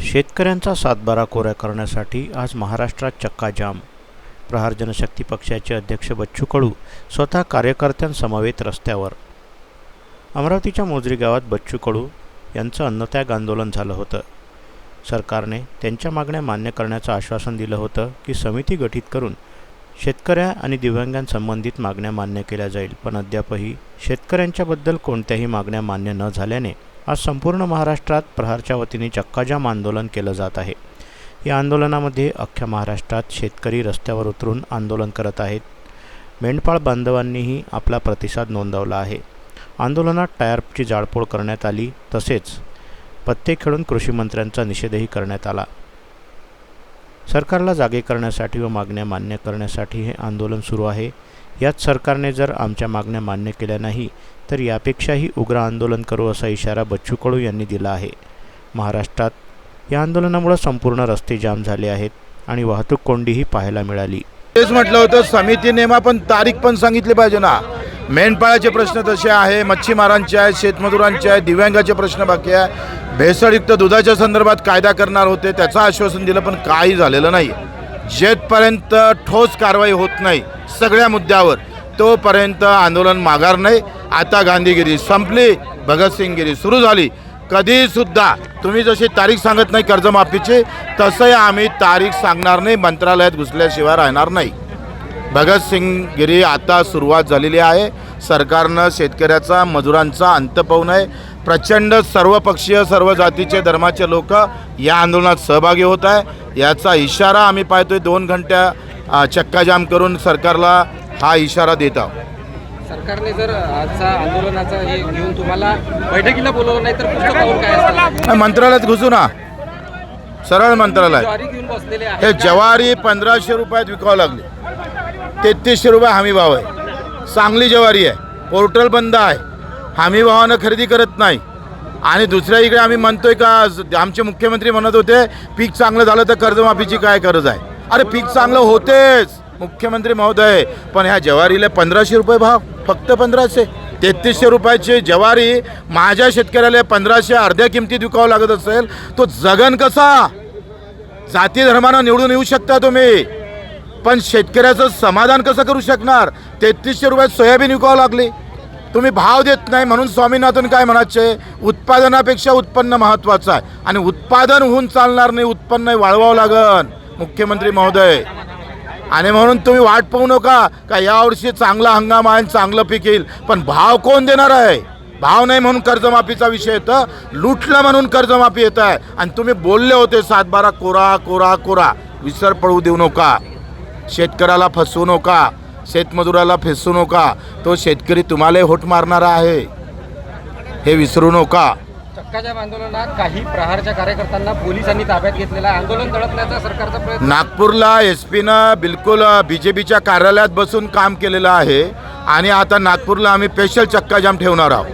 शेतकऱ्यांचा सातबारा कोऱ्या करण्यासाठी आज महाराष्ट्रात चक्काजाम. प्रहार जनशक्ती पक्षाचे अध्यक्ष बच्चू कडू स्वतः कार्यकर्त्यांसमवेत रस्त्यावर. अमरावतीच्या मोजरी गावात बच्चू कडू यांचं अन्नत्याग आंदोलन झालं होतं. सरकारने त्यांच्या मागण्या मान्य करण्याचं आश्वासन दिलं होतं की समिती गठीत करून शेतकऱ्या आणि दिव्यांगांसंबंधित मागण्या मान्य केल्या जाईल. पण अद्यापही शेतकऱ्यांच्याबद्दल कोणत्याही मागण्या मान्य न झाल्याने आज संपूर्ण महाराष्ट्रात प्रहारच्या वतीने चक्काजाम आंदोलन केलं जात आहे. या आंदोलनामध्ये अख्ख्या महाराष्ट्रात शेतकरी रस्त्यावर उतरून आंदोलन करत आहेत. मेंढपाळ बांधवांनीही आपला प्रतिसाद नोंदवला आहे. आंदोलनात टायरची जाळपोळ करण्यात आली तसेच पत्ते खेळून कृषीमंत्र्यांचा निषेधही करण्यात आला. सरकारला जागे करण्यासाठी व मागण्या मान्य करण्यासाठी हे आंदोलन सुरू आहे. यात सरकारने जर आमच्या मागण्या मान्य केल्या नाही तर यापेक्षाही उग्र आंदोलन करू असा इशारा बच्चू कडू यांनी दिला आहे. महाराष्ट्रात या आंदोलनामुळे संपूर्ण रस्ते जाम झाले आहेत आणि वाहतूक कोंडीही पाहायला मिळाली. तेच म्हटलं होतं समिती नेमा पण तारीख पण सांगितली पाहिजे ना. मेंढपाळाचे प्रश्न तसे आहे मच्छीमारांचे आहे शेतमजुरांचे आहे दिव्यांगाचे प्रश्न बाकी आहे. भेसळयुक्त दुधाच्या संदर्भात कायदा करणार होते त्याचं आश्वासन दिलं पण काही झालेलं नाही. जेथपर्यंत ठोस कारवाई होत नाही सगळ्या मुद्द्यावर तोपर्यंत आंदोलन माघार नाही. आता गांधीगिरी संपली भगतसिंगगिरी सुरू झाली. कधीसुद्धा तुम्ही जशी तारीख सांगत नाही कर्जमाफीची तसंही आम्ही तारीख सांगणार नाही मंत्रालयात घुसल्याशिवाय राहणार नाही. भगतसिंगगिरी आता सुरुवात झालेली आहे. सरकारनं शेतकऱ्याचा मजुरांचा अंत पाहू नये. प्रचंड सर्वपक्षीय सर्व जातीचे धर्माचे लोक या आंदोलनात सहभागी होत आहे. याचा इशारा आम्ही पाहतोय दोन घंट्या चक्काजाम करून सरकारला हा इशारा देत आहोत. सरकारने जर आजचा आंदोलनाचा हे घेऊन तुम्हाला बैठकीला बोलवलं नाही तर पुढचं पाऊल काय नाही, मंत्रालयात घुसू ना. सरळ मंत्रालय. ज्वारी घेऊन बसलेले आहे हे ज्वारी पंधराशे रुपयात विकावं लागली. तेहतीसशे रुपये हमी भाव आहे. चांगली ज्वारी आहे. पोर्टल बंद आहे. हमी भावानं खरेदी करत नाही. आणि दुसऱ्या इकडे आम्ही म्हणतोय का आमचे मुख्यमंत्री म्हणत होते पीक चांगलं झालं तर कर्जमाफीची काय गरज आहे? अरे पीक चांगलं होतेच. मुख्यमंत्री महोदय पण ह्या ज्वारीला पंधराशे रुपये भाव फक्त पंधराशे. तेहतीसशे रुपयाची ज्वारी माझ्या शेतकऱ्याला पंधराशे अर्ध्या किमतीत विकावं लागत असेल तो जगन कसा? जाती धर्मानं निवडून येऊ शकता तुम्ही. पण शेतकऱ्याचं समाधान कसं करू शकणार? तेहतीसशे रुपयात सोयाबीन विकावं लागली. तुम्ही भाव देत नाही म्हणून स्वामीनाथन काय म्हणायचे? उत्पादनापेक्षा उत्पन्न महत्त्वाचं आहे. आणि उत्पादन होऊन चालणार नाही उत्पन्न वाळवावं लागन. मुख्यमंत्री महोदय. आणि म्हणून तुम्ही वाट पाहू नका का यावर्षी चांगला हंगाम आहे आणि चांगलं पीक येईल. पण भाव कोण देणार आहे? भाव नाही म्हणून कर्जमाफीचा विषय येतं. लुटलं म्हणून कर्जमाफी येत आहे. आणि तुम्ही बोलले होते सातबारा कोरा कोरा कोरा. विसर पडू देऊ नका. शेतकऱ्याला फसवू नका. शेतमजुराला फसवू नका. तो शेतकरी तुम्हालाही होट मारणारा आहे. हे विसरू नका. चक्काजाम आंदोलनात काही प्रहारच्या कार्यकर्त्यांना पोलिसांनी ताब्यात घेतलेला आंदोलन दडपण्याचा सरकारचा प्रयत्न नागपूरला एस पीनं बिलकुल बी जे पीच्या कार्यालयात बसून काम केलेलं आहे. आणि आता नागपूरला आम्ही स्पेशल चक्काजाम ठेवणार आहोत.